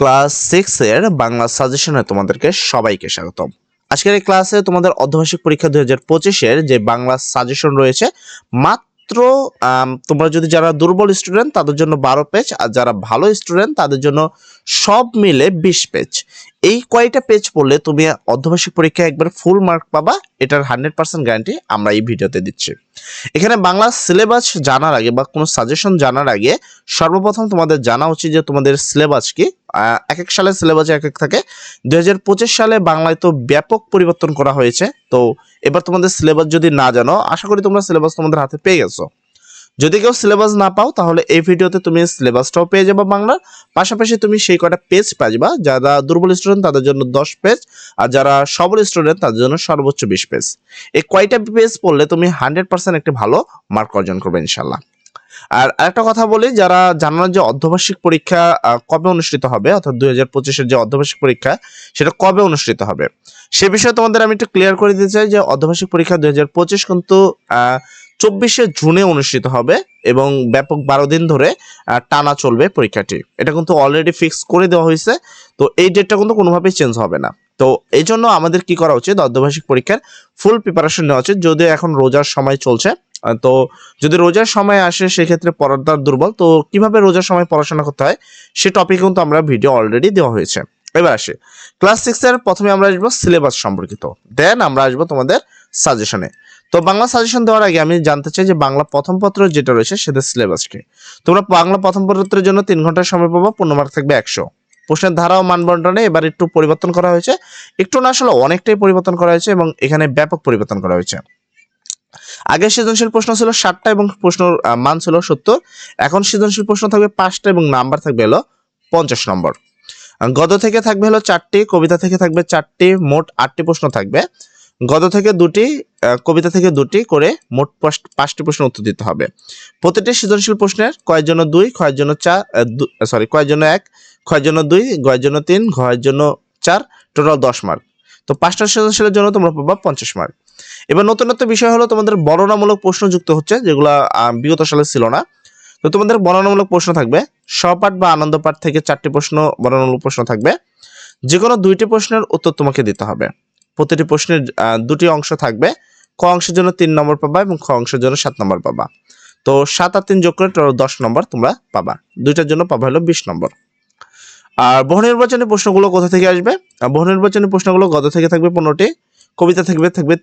Class six এর বাংলা সাজেশনে তোমাদেরকে সবাইকে স্বাগতম। আজকের এই ক্লাসে তোমাদের অর্ধবার্ষিক পরীক্ষা দুই হাজার পঁচিশের যে বাংলা সাজেশন রয়েছে, মাত্র তোমরা যদি যারা দুর্বল স্টুডেন্ট তাদের জন্য বারো পেজ আর যারা ভালো স্টুডেন্ট তাদের জন্য সব মিলে বিশ পেজ এই কয়টা পেজ পড়লে তুমি অর্ধবার্ষিক পরীক্ষায় একবার ফুল মার্ক পাবা, এটার হান্ড্রেড পার্সেন্ট গ্যারান্টি আমরা এই ভিডিওতে দিচ্ছি। এখানে বাংলা সিলেবাস জানার আগে বা কোনো সাজেশন জানার আগে সর্বপ্রথম তোমাদের জানা উচিত যে তোমাদের সিলেবাস কি এক এক সালের সিলেবাস এক এক থাকে। পঁচিশ সালে বাংলায় তো ব্যাপক পরিবর্তন করা হয়েছে। তো এবার তোমাদের সিলেবাস যদি না জানো, আশা করি তোমরা সিলেবাস তোমাদের হাতে পেয়ে গেছো। যদি কেউ সিলেবাস না পাও, তাহলে এই ভিডিওতে তুমি সিলেবাসটাও পেয়ে যাবে বাংলার। পাশাপাশি তুমি সেই কটা পেজ যাবা যারা দুর্বল স্টুডেন্ট তাদের জন্য দশ পেজ আর যারা সবল স্টুডেন্ট তাদের জন্য সর্বোচ্চ বিশ পেজ এই কয়টা পেজ পড়লে তুমি হান্ড্রেড পার্সেন্ট একটি ভালো মার্ক অর্জন করবে ইনশাল্লাহ আর একটা কথা বলি, যারা জানান যে অর্ধবার্ষিক পরীক্ষা কবে অনুষ্ঠিত হবে, অর্থাৎ দুই হাজার পঁচিশের যে অর্ধবার্ষিক পরীক্ষা, সেটা কবে অনুষ্ঠিত হবে? সে বিষয়ে তোমাদের আমি একটু ক্লিয়ার করে দিতে চাই যে অর্ধবার্ষিক পরীক্ষা দুই হাজার পঁচিশ কিন্তু চব্বিশে জুনে অনুষ্ঠিত হবে এবং ব্যাপক বারো দিন ধরে টানা চলবে পরীক্ষাটি। এটা কিন্তু অলরেডি ফিক্স করে দেওয়া হয়েছে, তো এই ডেটটা কিন্তু কোনোভাবেই চেঞ্জ হবে না। তো এই জন্য আমাদের কি করা উচিত? অর্ধবার্ষিক পরীক্ষার ফুল প্রিপারেশন নেওয়া উচিত। যদিও এখন রোজার সময় চলছে তো যদি রোজার সময় আসে সেক্ষেত্রে পড়ার দুর্বল। তো কীভাবে রোজার সময় পড়াশোনা করতে হয়? সে টপিক কিন্তু আমরা ভিডিও অলরেডি দেওয়া হয়েছে। এবার আসি। ক্লাস সিক্স এর প্রথমে আমরা আসব সিলেবাস সম্পর্কিত। দেন আমরা আসব তোমাদের সাজেশনে তো বাংলা সাজেশন দেওয়ার আগে আমি জানতে চাই যে বাংলা প্রথম পত্র যেটা রয়েছে সেটা সিলেবাস কি? তোমরা বাংলা প্রথম পত্রের জন্য তিন ঘণ্টার সময় পাবো, পূর্ণ মার্ক থাকবে একশো। প্রশ্নের ধারা ও মানবন্টনে এবার একটু পরিবর্তন করা হয়েছে। একটু না আসলে অনেকটাই পরিবর্তন করা হয়েছে এবং এখানে ব্যাপক পরিবর্তন করা হয়েছে। আগে সৃজনশীল প্রশ্ন ছিল ষাটটা এবং প্রশ্ন মান ছিল সত্তর। এখন সৃজনশীল প্রশ্ন থাকবে পাঁচটা এবং নাম্বার থাকবে হলো পঞ্চাশ নম্বর। গদ্য থেকে থাকবে হলো চারটি, কবিতা থেকে থাকবে চারটি, মোট আটটি প্রশ্ন থাকবে। গদ্য থেকে দুটি কবিতা থেকে দুটি করে মোট পাঁচটি প্রশ্ন উত্তর দিতে হবে। প্রতিটি সৃজনশীল প্রশ্নের কয়ের জন্য দুই, কয়ের জন্য চার সরি কয়ের জন্য এক, কয়ের জন্য দুই, গয়ের জন্য তিন, ঘয়ের জন্য চার, টোটাল দশ মার্ক। তো পাঁচটা সৃজনশীলের জন্য তোমরা পাবা পঞ্চাশ মার্ক। এবার নতুনত্ব বিষয় হলো তোমাদের বর্ণনামূলক প্রশ্ন যুক্ত হচ্ছে, যেগুলো বিগত সালে ছিল না। তো তোমাদের বর্ণনামূলক প্রশ্ন থাকবে, সপাঠ বা আনন্দ পাঠ থেকে চারটি প্রশ্ন, বর্ণনামূলক প্রশ্ন থাকবে। যে কোনো দুইটি প্রশ্নের উত্তর তোমাকে দিতে হবে। প্রতিটি প্রশ্নের দুটি অংশ থাকবে। ক অংশের জন্য তিন নম্বর পাবা এবং খ অংশের জন্য সাত নম্বর পাবা। তো সাত আর তিন যোগ করে দশ নম্বর তোমরা পাবা। দুইটার জন্য পাবা হলো বিশ নম্বর। আর বহু নির্বাচনী প্রশ্নগুলো কোথা থেকে আসবে? বহু নির্বাচনী প্রশ্নগুলো গত থেকে থাকবে পনেরোটি, কবিতা থাকবে থাকবে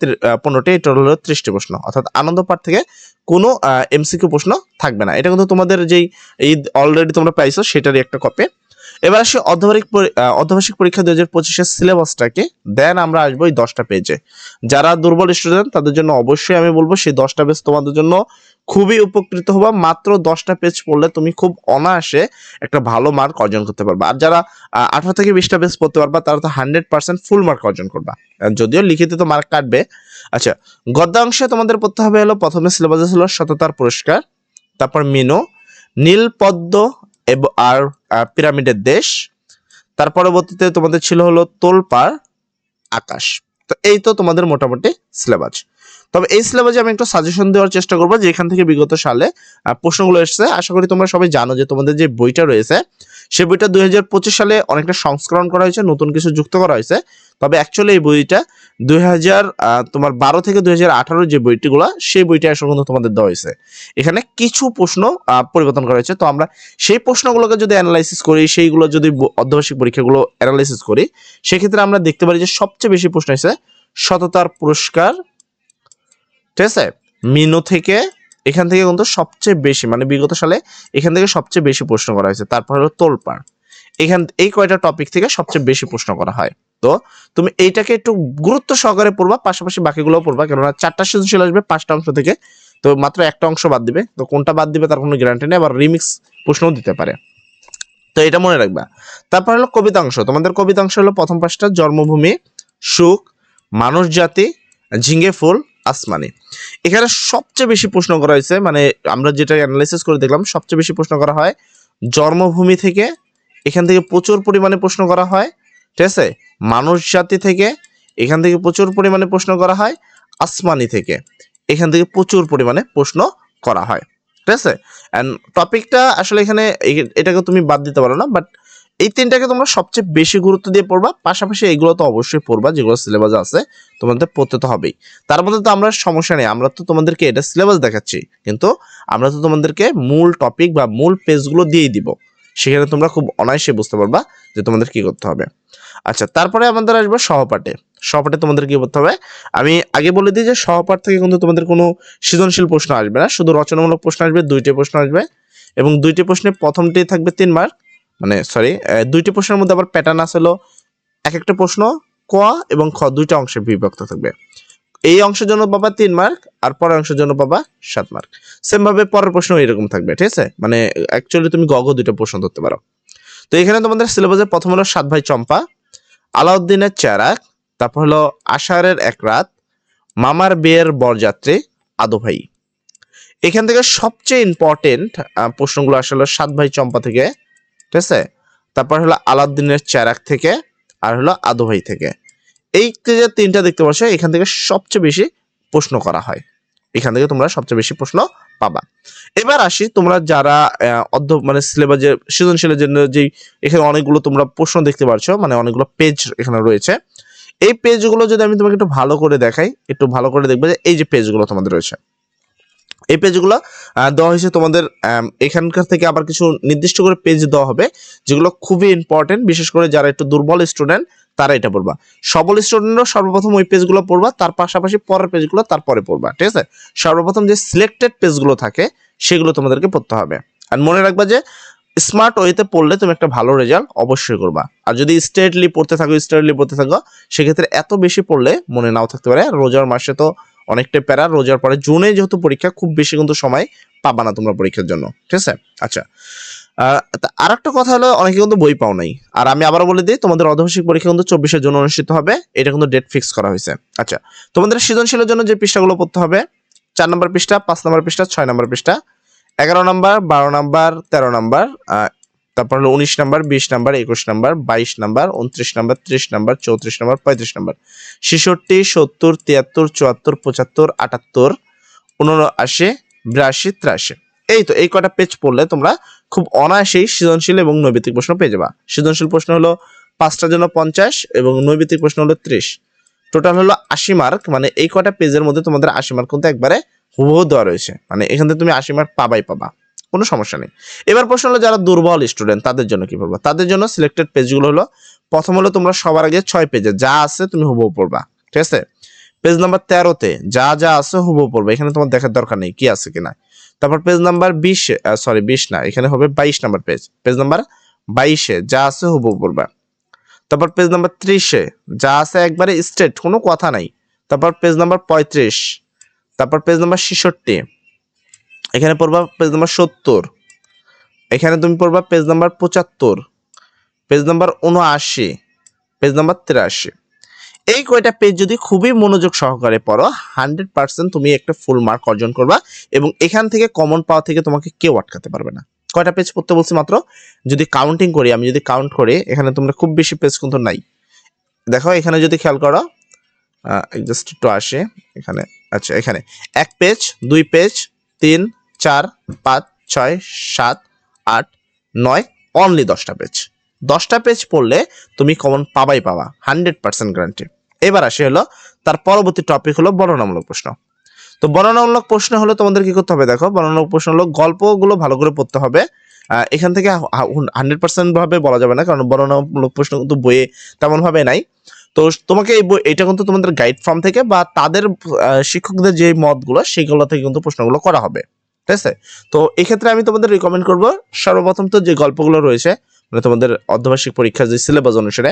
পনেরোটি এটা হলো ত্রিশটি প্রশ্ন। অর্থাৎ আনন্দ পাঠ থেকে কোনো এমসিকিউ প্রশ্ন থাকবে না। এটা কিন্তু তোমাদের যেই এই অলরেডি তোমরা পাইছো, সেটারই একটা কপি এবার আসি অর্ধবার্ষিক অর্ধবার্ষিক পরীক্ষা দুই হাজার পঁচিশের সিলেবাসটাকে দেন আমরা আসব এই দশটা পেজে যারা দুর্বল স্টুডেন্ট তাদের জন্য অবশ্যই আমি বলব সেই দশটা পেজ তোমাদের জন্য খুবই উপকৃত হবা। মাত্র দশটা পেজ পড়লে তুমি খুব অনায়াসে একটা ভালো মার্ক অর্জন করতে পারবে। আর যারা আঠারো থেকে বিশটা পেজ পড়তে পারবা, তারা তো হান্ড্রেড পার্সেন্ট ফুল মার্ক অর্জন করবা। যদিও লিখিত তো মার্ক কাটবে। আচ্ছা গদ্যাংশে তোমাদের পড়তে হবে হলো, প্রথমে সিলেবাসে ছিল সততার পুরস্কার, তারপর মিনো নীল পদ্ম এবং আর পিরামিডের দেশ। তার পরবর্তীতে তোমাদের ছিল হলো তোলপাড় আকাশ। তো এই তো তোমাদের মোটামুটি সিলেবাস। তবে এই সিলেবাসে আমি একটু সাজেশন দেওয়ার চেষ্টা করব যে এখান থেকে বিগত সালে প্রশ্নগুলো এসেছে। আশা করি তোমরা সবাই জানো যে তোমাদের যে বইটা রয়েছে, সে বইটা দুই সালে অনেকটা সংস্করণ করা হয়েছে, নতুন কিছু যুক্ত করা হয়েছে। তবে অ্যাকচুয়ালি এই বইটা দুই হাজার তোমার বারো থেকে দুই হাজার আঠারো যে বইটিগুলো, সেই বইটা আসলে কিন্তু তোমাদের দেওয়া হয়েছে। এখানে কিছু প্রশ্ন পরিবর্তন করা হয়েছে। তো আমরা সেই প্রশ্নগুলোকে যদি অ্যানালাইসিস করি, সেইগুলো যদি অর্ধবার্ষিক পরীক্ষাগুলো অ্যানালাইসিস করি, সেক্ষেত্রে আমরা দেখতে পারি যে সবচেয়ে বেশি প্রশ্ন হয়েছে সততার পুরস্কার ঠিক আছে? মিনু থেকে এখান থেকে কিন্তু সবচেয়ে বেশি মানে বিগত সালে এখান থেকে সবচেয়ে বেশি প্রশ্ন করা হয়েছে। তারপর হলো তোলপাড়। এখান, এই কয়টা টপিক থেকে সবচেয়ে বেশি প্রশ্ন করা হয়। তো তুমি এইটাকে একটু গুরুত্ব সহকারে পড়বা, পাশাপাশি বাকিগুলোও পড়বা, কেননা চারটা সৃজনশীল আসবে পাঁচটা অংশ থেকে। তো মাত্র একটা অংশ বাদ দিবে। তো কোনটা বাদ দিবে তার কোনো গ্যারান্টি নেই, আবার রিমিক্স প্রশ্নও দিতে পারে। তো এটা মনে রাখবা। তারপর হলো কবিতাংশ। তোমাদের কবিতাংশ হলো প্রথম পাঁচটা, জন্মভূমি, সুখ, মানুষ জাতি ঝিঙ্গে ফুল আসমানি। এখানে সবচেয়ে বেশি প্রশ্ন করা হয়েছে মানে আমরা যেটা অ্যানালাইসিস করে দেখলাম, সবচেয়ে বেশি প্রশ্ন করা হয় জন্মভূমি থেকে, এখান থেকে প্রচুর পরিমাণে প্রশ্ন করা হয়, ঠিক আছে? মানুষ জাতি থেকে, এখান থেকে প্রচুর পরিমাণে প্রশ্ন করা হয়, আসমানি থেকে, এখান থেকে প্রচুর পরিমাণে প্রশ্ন করা হয়, ঠিক আছে? অ্যান্ড টপিকটা আসলে এখানে এটাকে তুমি বাদ দিতে পারো না বাট এই তিনটাকে তোমরা সবচেয়ে বেশি গুরুত্ব দিয়ে পড়বা। পাশাপাশি এগুলো তো অবশ্যই পড়বা, যেগুলো সিলেবাসে আছে, তোমাদের পড়তে তো হবেই। তার মধ্যে তো আমরা সমস্যা নেই, আমরা তো তোমাদেরকে এটা সিলেবাস দেখাচ্ছি। কিন্তু আমরা তো তোমাদেরকে মূল টপিক বা মূল পেজগুলো দিয়েই দিব। সেখানে তোমরা খুব অনায়াসে বুঝতে পারবা যে তোমাদের কি করতে হবে। আচ্ছা তারপরে আমাদের আসবে সহপাঠে সহপাঠে তোমাদের কি করতে হবে? আমি আগে বলে দিই যে সহপাঠ থেকে কিন্তু তোমাদের কোনো সৃজনশীল প্রশ্ন আসবে না। শুধু রচনামূলক প্রশ্ন আসবে, দুইটি প্রশ্ন আসবে। এবং দুইটি প্রশ্নে প্রথমটি থাকবে তিন মার্ক মানে সরি দুইটি প্রশ্নের মধ্যে আবার প্যাটার্ন আসলো এক একটা প্রশ্ন ক এবং খ দুইটা অংশে বিভক্ত থাকবে। এই অংশের জন্য পাবা তিন মার্ক আর পরের অংশের জন্য পাবা সাত মার্ক সেম ভাবে পরের প্রশ্ন এরকম থাকবে, ঠিক আছে? মানে অ্যাকচুয়ালি তুমি গগ দুইটা প্রশ্ন ধরতে পারো। তো এখানে তোমাদের সিলেবাসে প্রথম হলো সাত ভাই চম্পা, আলাউদ্দিনের চেরাক তারপর হলো আষাঢ়ের এক রাত, মামার বিয়ের বরযাত্রী, আদো ভাই। এখান থেকে সবচেয়ে ইম্পর্টেন্ট প্রশ্নগুলো আসলে সাত ভাই চম্পা থেকে ঠিক আছে? তারপর হলো আলাউদ্দিনের চেরাক থেকে, আর হলো আদো ভাই থেকে। এই যে তিনটা দেখতে পাচ্ছ, এখান থেকে সবচেয়ে বেশি প্রশ্ন করা হয়। এখান থেকে তোমরা সবচেয়ে বেশি প্রশ্ন পাবা। এবার আসি, তোমরা যারা অর্ধ মানে সিলেবাসের সৃজনশীলের জন্য যেই এখানে অনেকগুলো তোমরা প্রশ্ন দেখতে পারছ মানে অনেকগুলো পেজ এখানে রয়েছে। এই পেজগুলো যদি আমি তোমাকে একটু ভালো করে দেখাই, একটু ভালো করে দেখবে যে এই যে পেজগুলো তোমাদের রয়েছে। এই পেজগুলো দেওয়া হয়েছে তোমাদের এখানকার থেকে আবার কিছু নির্দিষ্ট করে পেজ দেওয়া হবে, যেগুলো খুবই ইম্পর্টেন্ট বিশেষ করে যারা একটু দুর্বল স্টুডেন্ট তারা এটা পড়বা। সবল স্টুডেন্টরা সর্বপ্রথম ওই পেজগুলো পড়বা, তার পাশাপাশি পরের পেজগুলো তারপরে পড়বা, ঠিক আছে? সর্বপ্রথম যে সিলেক্টেড পেজগুলো থাকে, সেগুলো তোমাদেরকে পড়তে হবে। আর মনে রাখবা যে স্মার্ট ওয়েতে পড়লে তুমি একটা ভালো রেজাল্ট অবশ্যই করবা। আর যদি স্টেটলি পড়তে থাকো স্টেটলি পড়তে থাকো, সেক্ষেত্রে এত বেশি পড়লে মনে নাও থাকতে পারে রোজার মাসে তো অনেকটাই প্যারা, রোজার পরে জুনে যেহেতু পরীক্ষা, খুব বেশি কিন্তু সময় পাবা না তোমরা পরীক্ষার জন্য। ঠিক আছে? আচ্ছা। আর একটা কথা হলো, অনেকে কিন্তু বই পাও নাই। আর আমি আবার বলে দিই, তোমাদের অর্ধবার্ষিক পরীক্ষা কিন্তু চব্বিশের জন্য অনুষ্ঠিত হবে। এটা কিন্তু ডেট ফিক্স করা হয়েছে। আচ্ছা তোমাদের সৃজনশীলের জন্য যে পৃষ্ঠাগুলো পড়তে হবে, চার নম্বর পৃষ্ঠা, পাঁচ নম্বর পৃষ্ঠা, ছয় নম্বর পৃষ্ঠা, এগারো নম্বর, বারো নম্বর, তেরো নম্বর তারপর হলো উনিশ নম্বর, বিশ নাম্বার, একুশ নাম্বার, বাইশ নাম্বার, উনত্রিশ নাম্বার, ত্রিশ নাম্বার, চৌত্রিশ নাম্বার, পঁয়ত্রিশ নাম্বার। ছেষট্টি, সত্তর, তিয়াত্তর, চুয়াত্তর, পঁচাত্তর, আটাত্তর উনআশি বিরাশি, ত্রাশি। এই তো এই কটা পেজ পড়লে তোমরা খুব অনায়াসেই সৃজনশীল এবং নৈবিত্তিক প্রশ্ন পেয়ে যাবা। সৃজনশীল প্রশ্ন হলো পাঁচটার জন্য পঞ্চাশ এবং নৈবিত্তিক প্রশ্ন হলো ত্রিশ। টোটাল হলো আশি মার্ক মানে এই কটা পেজের মধ্যে তোমাদের আশি মার্ক কিন্তু একবারে হুবহু দেওয়া রয়েছে। মানে এখান থেকে তুমি আশি মার্ক পাবাই পাবা। কোনো সমস্যা নেই। এবার প্রশ্ন হলো, যারা দুর্বল স্টুডেন্ট তাদের জন্য কি পড়বা? তাদের জন্য সিলেক্টেড পেজগুলো হলো, প্রথম হলো তোমরা সবার আগে ছয় পেজে যা আছে তুমি হুবহু পড়বা, ঠিক আছে? পেজ নাম্বার তেরোতে যা যা আছে হুবহু পড়বা, এখানে তোমার দেখার দরকার নেই কি আছে কিনা। তারপর পেজ নাম্বার বিশ সরি বিশ না, এখানে হবে বাইশ নাম্বার পেজ পেজ নাম্বার বাইশে যা আছে হুবহু পড়বা। তারপর পেজ নাম্বার ত্রিশে যা আছে একবারে স্ট্রেট কোনো কথা নাই। তারপর পেজ নাম্বার পঁয়ত্রিশ, তারপর পেজ নাম্বার ছেষট্টি এখানে পড়বা পেজ নাম্বার সত্তর। এখানে তুমি পড়বা পেজ নাম্বার পঁচাত্তর পেজ নাম্বার উনআশি পেজ নাম্বার তিরাশি। এই কয়টা পেজ যদি খুবই মনোযোগ সহকারে পড়ো হান্ড্রেড পার্সেন্ট তুমি একটা ফুল মার্ক অর্জন করবা এবং এখান থেকে কমন পাওয়া থেকে তোমাকে কেউ আটকাতে পারবে না। কয়টা পেজ পড়তে বলছি মাত্র? যদি কাউন্টিং করি, আমি যদি কাউন্ট করি, এখানে তোমরা খুব বেশি পেজ কিন্তু নাই। দেখো, এখানে যদি খেয়াল করো জাস্ট একটু আসে, এখানে আচ্ছা এখানে। এক পেজ দুই পেজ তিন চার, পাঁচ, ছয়, সাত, আট, নয় অনলি দশটা পেজ দশটা পেজ পড়লে তুমি কমন পাবাই পাবা হান্ড্রেড পার্সেন্ট গ্যারান্টি এবার আসে হলো, তার পরবর্তী টপিক হলো বর্ণনামূলক প্রশ্ন। তো বর্ণনামূলক প্রশ্ন হলো তোমাদের কি করতে হবে দেখো, বর্ণনামূলক প্রশ্ন হলো গল্পগুলো ভালো করে পড়তে হবে। এখান থেকে হান্ড্রেড পার্সেন্ট ভাবে বলা যাবে না, কারণ বর্ণনামূলক প্রশ্ন কিন্তু বইয়ে তেমন ভাবে নাই। তো তোমাকে এই বই, এটা কিন্তু তোমাদের গাইড ফর্ম থেকে বা তাদের শিক্ষকদের যে মতগুলো, সেগুলো থেকে কিন্তু প্রশ্নগুলো করা হবে। ঠিক আছে? তো এক্ষেত্রে আমি তোমাদের রিকমেন্ড করব, সর্বপ্রথম তো যে গল্পগুলো রয়েছে মানে তোমাদের অর্ধবার্ষিক পরীক্ষার যে সিলেবাস অনুসারে,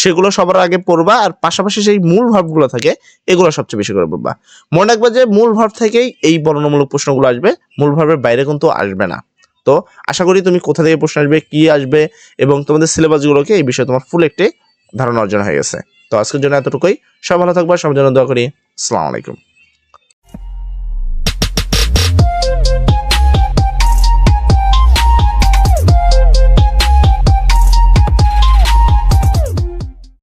সেগুলো সবার আগে পড়বা আর পাশাপাশি সেই মূল ভাবগুলো থাকে, এগুলো সবচেয়ে বেশি করে পড়বা। মনে রাখবা যে মূল ভাব থেকেই এই বর্ণনামূলক প্রশ্নগুলো আসবে, মূল ভাবের বাইরে কিন্তু আসবে না। তো আশা করি তুমি কোথা থেকে প্রশ্ন আসবে, কি আসবে এবং তোমাদের সিলেবাসগুলোকে এই বিষয়ে তোমার ফুল একটি ধারণা অর্জন হয়ে গেছে। তো আজকের জন্য এতটুকুই। সব ভালো থাকবা, সবার জন্য দোয়া করি। আসসালামু আলাইকুম।